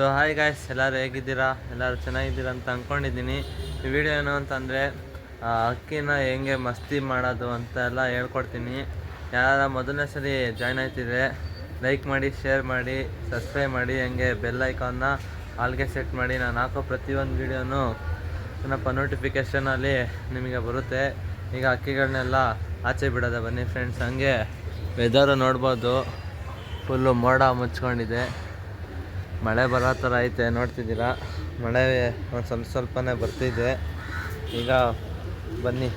So hi guys ಎಲ್ಲರೂ ಹೇಗಿದ್ದೀರಾ? ಎಲ್ಲರೂ ಚೆನ್ನಾಗಿದ್ದೀರಾ ಅಂತ ಅಂದ್ಕೊಂಡಿದ್ದೀನಿ ಈ ವಿಡಿಯೋ ಏನು ಅಂತಂದರೆ ಅಕ್ಕಿನ ಹೆಂಗೆ ಮಸ್ತಿ ಮಾಡೋದು ಅಂತ ಎಲ್ಲ ಹೇಳ್ಕೊಡ್ತೀನಿ. ಯಾರು ಮೊದಲನೇ ಸರಿ ಜಾಯ್ನ್ ಆಯ್ತಿದ್ರೆ ಲೈಕ್ ಮಾಡಿ ಶೇರ್ ಮಾಡಿ ಸಬ್ಸ್ಕ್ರೈಬ್ ಮಾಡಿ, ಹಂಗೆ ಬೆಲ್ ಐಕಾನ್ನ ಆಲ್ಗೆ ಸೆಟ್ ಮಾಡಿ, ನಾನು ಹಾಕೋ ಪ್ರತಿಯೊಂದು ವೀಡಿಯೋನು ಏನಪ್ಪ ನೋಟಿಫಿಕೇಷನಲ್ಲಿ ನಿಮಗೆ ಬರುತ್ತೆ. ಈಗ ಅಕ್ಕಿಗಳನ್ನೆಲ್ಲ ಆಚೆ ಬಿಡೋದ ಬನ್ನಿ ಫ್ರೆಂಡ್ಸ್ ಹಂಗೆ ವೆದರು ನೋಡ್ಬೋದು. ಫುಲ್ಲು ಮೋಡ ಮುಚ್ಕೊಂಡಿದೆ. ಮಳೆ ಬರೋ ಥರ ಐತೆ, ನೋಡ್ತಿದ್ದೀರಾ? ಮಳೆ ಒಂದು ಸ್ವಲ್ಪ ಸ್ವಲ್ಪನೇ ಬರ್ತಿದೆ. ಈಗ ಬನ್ನಿ,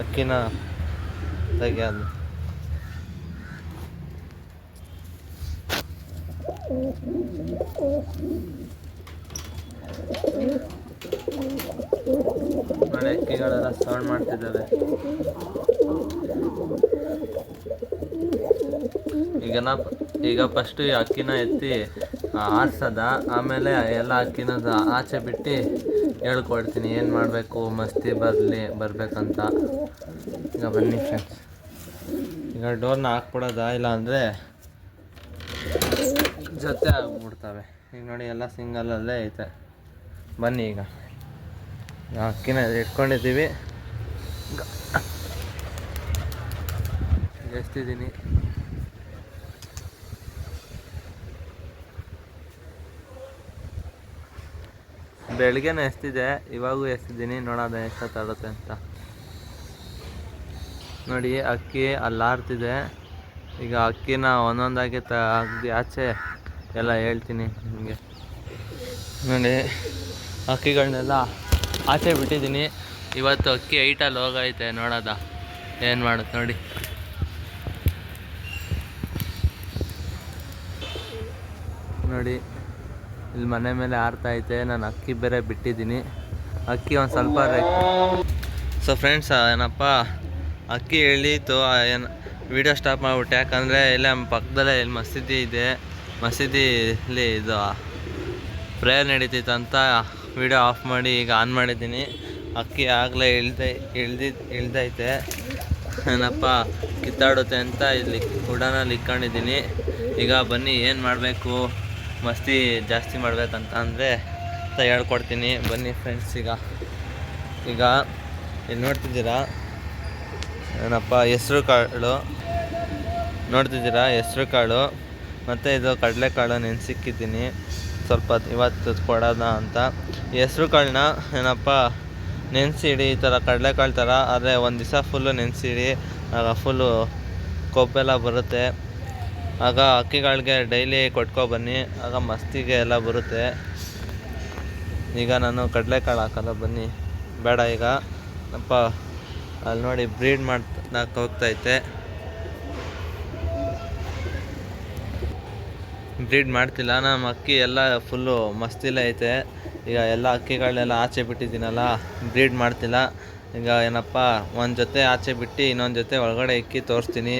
ಅಕ್ಕಿನ ತೆಗೆಯೋದು ಮಳೆ ಅಕ್ಕಿಗಳೆಲ್ಲ ಸೌಂಡ್ ಮಾಡ್ತಿದ್ದಾವೆ. ಈಗ ನಾ ಈಗ ಫಸ್ಟು ಅಕ್ಕಿನ ಎತ್ತಿ ಆರ್ಸದ, ಆಮೇಲೆ ಎಲ್ಲ ಅಕ್ಕಿನ ಆಚೆ ಬಿಟ್ಟು ಹೇಳ್ಕೊಡ್ತೀನಿ, ಏನು ಮಾಡಬೇಕು, ಮಸ್ತಿ ಬರಲಿ, ಬರಬೇಕಂತ. ಈಗ ಬನ್ನಿ ಫ್ರೆಂಡ್ಸ್ ಈಗ ಡೋರ್ನ ಹಾಕ್ಬಿಡೋದ ಇಲ್ಲ ಅಂದರೆ ಜೊತೆ ಆಗ್ಬಿಡ್ತವೆ. ಈಗ ನೋಡಿ ಎಲ್ಲ ಸಿಂಗಲಲ್ಲೇ ಐತೆ. ಬನ್ನಿ ಈಗ. ಅಕ್ಕಿನ ಇಟ್ಕೊಂಡಿದ್ದೀವಿ. ಎಷ್ಟಿದ್ದೀನಿ ಬೆಳಗ್ಗೆನೇ ಎಷ್ಟಿದೆ? ಇವಾಗೂ ಎಸ್ತಿದ್ದೀನಿ ನೋಡೋದ ಎಷ್ಟೊತ್ತಾಗುತ್ತೆ ಅಂತ. ನೋಡಿ, ಅಕ್ಕಿ ಅಲ್ಲಿ ಆರ್ತಿದೆ ಈಗ ಅಕ್ಕಿನ ಒಂದೊಂದಾಗಿ ತ ಅಗ್ದಿ ಆಚೆ ಎಲ್ಲ ಹೇಳ್ತೀನಿ ನಿಮಗೆ. ನೋಡಿ ಅಕ್ಕಿಗಳನ್ನೆಲ್ಲ ಆಚೆ ಬಿಟ್ಟಿದ್ದೀನಿ. ಇವತ್ತು ಅಕ್ಕಿ ಐಟಲ್ಲಿ ಹೋಗೈತೆ, ನೋಡೋದ. ಏನು ಮಾಡುತ್ತೆ ನೋಡಿ. ನೋಡಿ ಇಲ್ಲಿ ಮನೆ ಮೇಲೆ ಆರ್ತಾ ಐತೆ ನಾನು ಅಕ್ಕಿ ಬೇರೆ ಬಿಟ್ಟಿದ್ದೀನಿ. ಅಕ್ಕಿ ಒಂದು ಸ್ವಲ್ಪ ಸೊ ಫ್ರೆಂಡ್ಸ್ ಏನಪ್ಪ? ಅಕ್ಕಿ ಎಳೀತು ಏನು ವಿಡಿಯೋ ಸ್ಟಾಪ್ ಮಾಡಿಬಿಟ್ಟೆ. ಯಾಕಂದರೆ ಇಲ್ಲೇ ಪಕ್ಕದಲ್ಲೇ ಇಲ್ಲಿ ಮಸೀದಿ ಇದೆ. ಮಸೀದಿಲಿ ಇದು ಪ್ರೇಯರ್ ನಡೀತಿತ್ತು ಅಂತ ವಿಡಿಯೋ ಆಫ್ ಮಾಡಿ ಈಗ ಆನ್ ಮಾಡಿದ್ದೀನಿ. ಅಕ್ಕಿ ಆಗಲೇ ಇಳ್ದೈ ಇಳ್ದಿ ಇಳ್ದೈತೆ. ಏನಪ್ಪ? ಕಿತ್ತಾಡುತ್ತೆ ಅಂತ ಇಲ್ಲಿ ಉಡಾನಲ್ಲಿ ಇಕ್ಕೊಂಡಿದ್ದೀನಿ. ಈಗ ಬನ್ನಿ, ಏನು ಮಾಡಬೇಕು? ಮಸ್ತಿ ಜಾಸ್ತಿ ಮಾಡಬೇಕಂತ ಅಂದರೆ ಹೇಳ್ಕೊಡ್ತೀನಿ. ಬನ್ನಿ ಫ್ರೆಂಡ್ಸ್ ಈಗ. ಈಗ ಇಲ್ಲಿ ನೋಡ್ತಿದ್ದೀರಾ? ಏನಪ್ಪ, ಹೆಸ್ರು ಕಾಳು. ನೋಡ್ತಿದ್ದೀರಾ? ಹೆಸ್ರು ಕಾಳು. ಮತ್ತು ಇದು ಕಡಲೆಕಾಳು ನೆನೆಸಿಕ್ಕಿದ್ದೀನಿ ಸ್ವಲ್ಪ ಇವತ್ತು ಕೊಡೋಣ ಅಂತ. ಹೆಸ್ರು ಕಾಳನ್ನ ಏನಪ್ಪ, ನೆನೆಸಿಡಿ ಈ ಥರ ಕಡಲೆಕಾಳು ಥರ. ಆದರೆ ಒಂದು ದಿವಸ ಫುಲ್ಲು ನೆನೆಸಿಡಿ. ಆಗ ಫುಲ್ಲು ಕೊಬ್ಬೆಲ್ಲ ಬರುತ್ತೆ. ಆಗ ಹಕ್ಕಿಗಳಿಗೆ ಡೈಲಿ ಕೊಟ್ಕೊ ಬನ್ನಿ. ಆಗ ಮಸ್ತಿಗೆ ಎಲ್ಲ ಬರುತ್ತೆ. ಈಗ ನಾನು ಕಡಲೆಕಾಳು ಹಾಕಲ್ಲ, ಬನ್ನಿ. ಬೇಡ ಈಗ. ಅಪ್ಪ ಅಲ್ಲಿ ನೋಡಿ ಬ್ರೀಡ್ ಮಾಡ್ತಾ ಹೋಗ್ತೈತೆ. ಬ್ರೀಡ್ ಮಾಡ್ತಿಲ್ಲ. ನಮ್ಮ ಅಕ್ಕಿ ಎಲ್ಲ ಫುಲ್ಲು ಮಸ್ತಿಲ್ಲ ಐತೆ. ಈಗ ಎಲ್ಲ ಅಕ್ಕಿಗಳನ್ನೆಲ್ಲ ಆಚೆ ಬಿಟ್ಟಿದ್ದೀನಲ್ಲ ಬ್ರೀಡ್ ಮಾಡ್ತಿಲ್ಲ. ಈಗ ಏನಪ್ಪ, ಒಂದು ಜೊತೆ ಆಚೆ ಬಿಟ್ಟು ಇನ್ನೊಂದು ಜೊತೆ ಒಳಗಡೆ ಇಕ್ಕಿ ತೋರಿಸ್ತೀನಿ.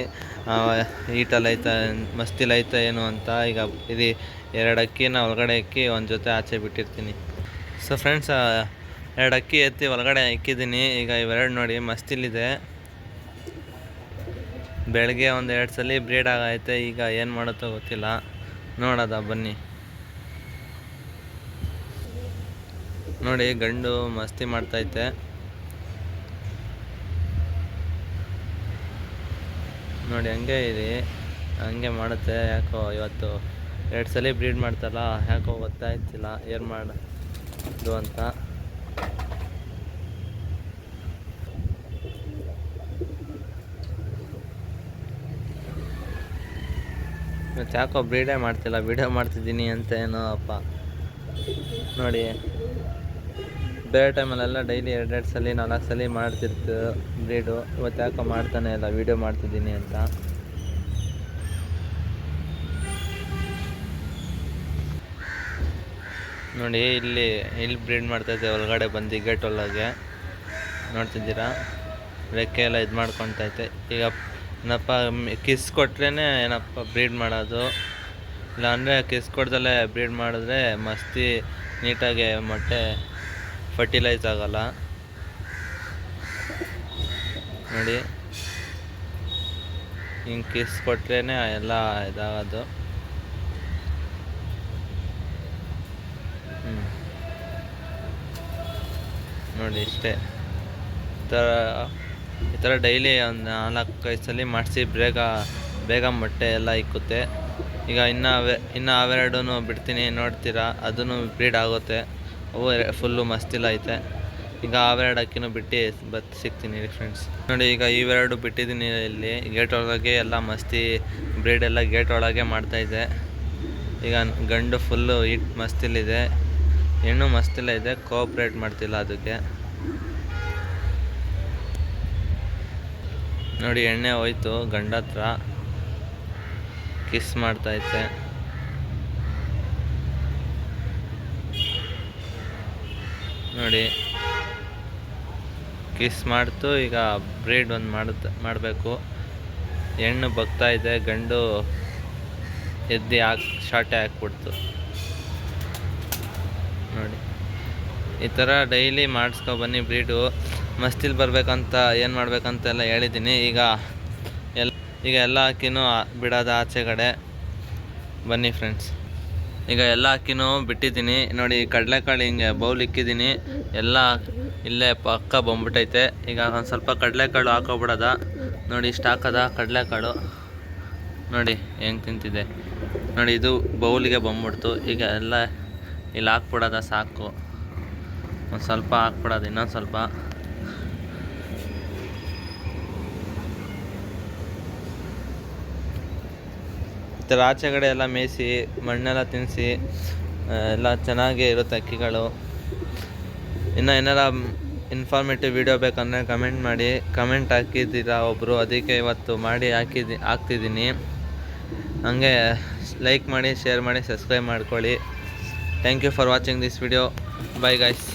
ಈಟಲ್ಲಿ ಐತೆ ಮಸ್ತಿಲ್ ಐತೆ ಏನು ಅಂತ ಈಗ ಇದು ಎರಡು ಅಕ್ಕಿನ ಒಳಗಡೆ ಇಕ್ಕಿ ಒಂದು ಜೊತೆ ಆಚೆ ಬಿಟ್ಟಿರ್ತೀನಿ. ಸೊ ಫ್ರೆಂಡ್ಸ್ ಎರಡು ಅಕ್ಕಿ ಎತ್ತಿ ಒಳಗಡೆ ಇಕ್ಕಿದ್ದೀನಿ. ಈಗ ಇವೆರಡು ನೋಡಿ, ಮಸ್ತಿಲಿದೆ. ಬೆಳಗ್ಗೆ ಒಂದು ಎರಡು ಸಲ ಬ್ರೀಡ್ ಆಗೈತೆ, ಈಗ ಏನು ಮಾಡುತ್ತೋ ಗೊತ್ತಿಲ್ಲ. ನೋಡೋದ ಬನ್ನಿ. ನೋಡಿ, ಗಂಡು ಮಸ್ತಿ ಮಾಡ್ತೈತೆ ನೋಡಿ, ಹಂಗೆ ಇದೆ ಹಂಗೆ ಮಾಡುತ್ತೆ. ಯಾಕೋ ಇವತ್ತು ಎರಡು ಸಲ ಬ್ರೀಡ್ ಮಾಡ್ತಲ್ಲ ಯಾಕೋ ಗೊತ್ತಾಯ್ತಿಲ್ಲ ಏನು ಮಾಡೋದು ಅಂತ. ಮತ್ತು ಯಾಕೋ ಬ್ರೀಡೇ ಮಾಡ್ತಿಲ್ಲ, ವಿಡಿಯೋ ಮಾಡ್ತಿದ್ದೀನಿ ಅಂತ ಏನೋ ಅಪ್ಪ. ನೋಡಿ. ಬೇರೆ ಟೈಮಲ್ಲೆಲ್ಲ ಡೈಲಿ ಎರಡೆರಡು ಸಲ, ನಾಲ್ಕು ಸಲ ಮಾಡ್ತಿರ್ತು ಬ್ರೀಡು. ಇವತ್ತು ಯಾಕೋ ಮಾಡ್ತಾನೆ ಇಲ್ಲ, ವೀಡಿಯೋ ಮಾಡ್ತಿದ್ದೀನಿ ಅಂತ. ನೋಡಿ, ಇಲ್ಲಿ ಇಲ್ಲಿ ಬ್ರೀಡ್ ಇದ್ದೆ, ಒಳಗಡೆ ಬಂದು ಗೇಟ್ ಒಳಗೆ. ನೋಡ್ತಿದ್ದೀರಾ? ರೆಕ್ಕೆ ಎಲ್ಲ ಇದು ಮಾಡ್ಕೊತೈತೆ ಈಗ ಏನಪ್ಪ, ಕಿಸ್ ಕೊಟ್ರೇ ಏನಪ್ಪ ಬ್ರೀಡ್ ಮಾಡೋದು? ಇಲ್ಲ ಅಂದರೆ ಕಿಸ್ ಕೊಡ್ದಲ್ಲೇ ಬ್ರೀಡ್ ಮಾಡಿದ್ರೆ ಮಸ್ತಿ ನೀಟಾಗಿ ಮೊಟ್ಟೆ ಫರ್ಟಿಲೈಸ್ ಆಗಲ್ಲ. ನೋಡಿ. ಹಿಂಗೆ ಕಿಸ್ ಕೊಟ್ರೇ ಎಲ್ಲ ಇದಾಗೋದು. ನೋಡಿ ಇಷ್ಟೇ. ಈ ಥರ ಈ ಥರ ಡೈಲಿ ಒಂದು ನಾಲ್ಕೈದು ಸಲ ಮಾಡಿಸಿ ಬೇಗ ಬೇಗ ಮೊಟ್ಟೆ ಎಲ್ಲ ಇಕ್ಕುತ್ತೆ. ಈಗ ಇನ್ನು ಅವೆ, ಇನ್ನು ಅವೆರಡೂ ಬಿಡ್ತೀನಿ, ನೋಡ್ತೀರಾ? ಅದೂ ಬ್ರೀಡ್ ಆಗುತ್ತೆ. ಅವು ಫುಲ್ಲು ಮಸ್ತಿಲ್ಲ ಐತೆ. ಈಗ ಅವೆರಡು ಅಕ್ಕಿನೂ ಬಿಟ್ಟು ಬತ್ ಸಿಗ್ತೀನಿ ಫ್ರೆಂಡ್ಸ್ ನೋಡಿ ಈಗ ಇವೆರಡು ಬಿಟ್ಟಿದ್ದೀನಿ ಇಲ್ಲಿ. ಗೇಟ್ ಒಳಗೆ ಎಲ್ಲ ಮಸ್ತಿ ಬ್ರೀಡ್ ಎಲ್ಲ ಗೇಟ್ ಒಳಗೆ ಮಾಡ್ತಾಯಿದೆ ಈಗ ಗಂಡು ಫುಲ್ಲು ಇಟ್ ಮಸ್ತಿಲಿದೆ. ಹೆಣ್ಣು ಮಸ್ತಿಲ್ಲ ಇದೆ ಕೋಆಪ್ರೇಟ್ ಮಾಡ್ತಿಲ್ಲ ಅದಕ್ಕೆ. ನೋಡಿ ಎಣ್ಣೆ ಹೋಯ್ತು ಗಂಡ ಹತ್ರ ಕಿಸ್ ಮಾಡ್ತೈತೆ ನೋಡಿ. ಕಿಸ್ ಮಾಡ್ತು, ಈಗ ಬ್ರೀಡ್ ಒಂದು ಮಾಡುತ್ತೆ, ಮಾಡಬೇಕು. ಹೆಣ್ಣು ಬಗ್ತಾ ಇದೆ, ಗಂಡು ಎದ್ದು ಹಾಕಿ, ಶಾಟೆ ಹಾಕ್ಬಿಡ್ತು. ನೋಡಿ. ಈ ಥರ ಡೈಲಿ ಮಾಡಿಸ್ಕೊ ಬನ್ನಿ ಬ್ರೀಡು ಮಸ್ತಿಲ್ ಬರಬೇಕಂತ, ಏನು ಮಾಡ್ಬೇಕಂತೆಲ್ಲ ಹೇಳಿದ್ದೀನಿ ಈಗ ಎಲ್ಲ ಈಗ ಎಲ್ಲ ಹಾಕಿನೂ ಬಿಡೋದು ಆಚೆ ಕಡೆ ಬನ್ನಿ ಫ್ರೆಂಡ್ಸ್ ಈಗ ಎಲ್ಲ ಅಕ್ಕಿನೂ ಬಿಟ್ಟಿದ್ದೀನಿ. ನೋಡಿ ಕಡಲೆಕಾಳು ಹಿಂಗೆ ಬೌಲ್ ಇಕ್ಕಿದ್ದೀನಿ. ಎಲ್ಲ ಇಲ್ಲೇ ಪಕ್ಕ ಬಂದ್ಬಿಟ್ಟೈತೆ. ಈಗ ಒಂದು ಸ್ವಲ್ಪ ಕಡಲೆಕಾಳು ಹಾಕೋಬಿಡೋದ. ನೋಡಿ, ಇಷ್ಟು ಹಾಕದ ಕಡಲೆಕಾಳು. ನೋಡಿ, ಹೆಂಗೆ ತಿಂತಿದೆ. ನೋಡಿ, ಇದು ಬೌಲಿಗೆ ಬಂದ್ಬಿಡ್ತು. ಈಗ ಎಲ್ಲ ಇಲ್ಲಿ ಹಾಕ್ಬಿಡೋದ ಸಾಕು. ಒಂದು ಸ್ವಲ್ಪ ಹಾಕ್ಬಿಡೋದು, ಇನ್ನೊಂದು ಸ್ವಲ್ಪ. ಈ ಆಚೆಗಡೆ ಎಲ್ಲ ಮೇಯಿಸಿ, ಮಣ್ಣೆಲ್ಲ ತಿನ್ನಿಸಿ ಎಲ್ಲ ಚೆನ್ನಾಗೇ ಇರುತ್ತೆ ಅಕ್ಕಿಗಳು. ಇನ್ನು ಏನಾರ ಇನ್ಫಾರ್ಮೇಟಿವ್ ವಿಡಿಯೋ ಬೇಕಂದರೆ ಕಮೆಂಟ್ ಮಾಡಿ ಕಮೆಂಟ್ ಹಾಕಿದ್ದೀರಾ ಒಬ್ಬರು ಅದಕ್ಕೆ ಇವತ್ತು ಮಾಡಿ ಹಾಕಿದ್ದಿ, ಹಾಕ್ತಿದ್ದೀನಿ. ಹಂಗೆ ಲೈಕ್ ಮಾಡಿ ಶೇರ್ ಮಾಡಿ ಸಬ್ಸ್ಕ್ರೈಬ್ ಮಾಡ್ಕೊಳ್ಳಿ. Thank you for watching this video bye guys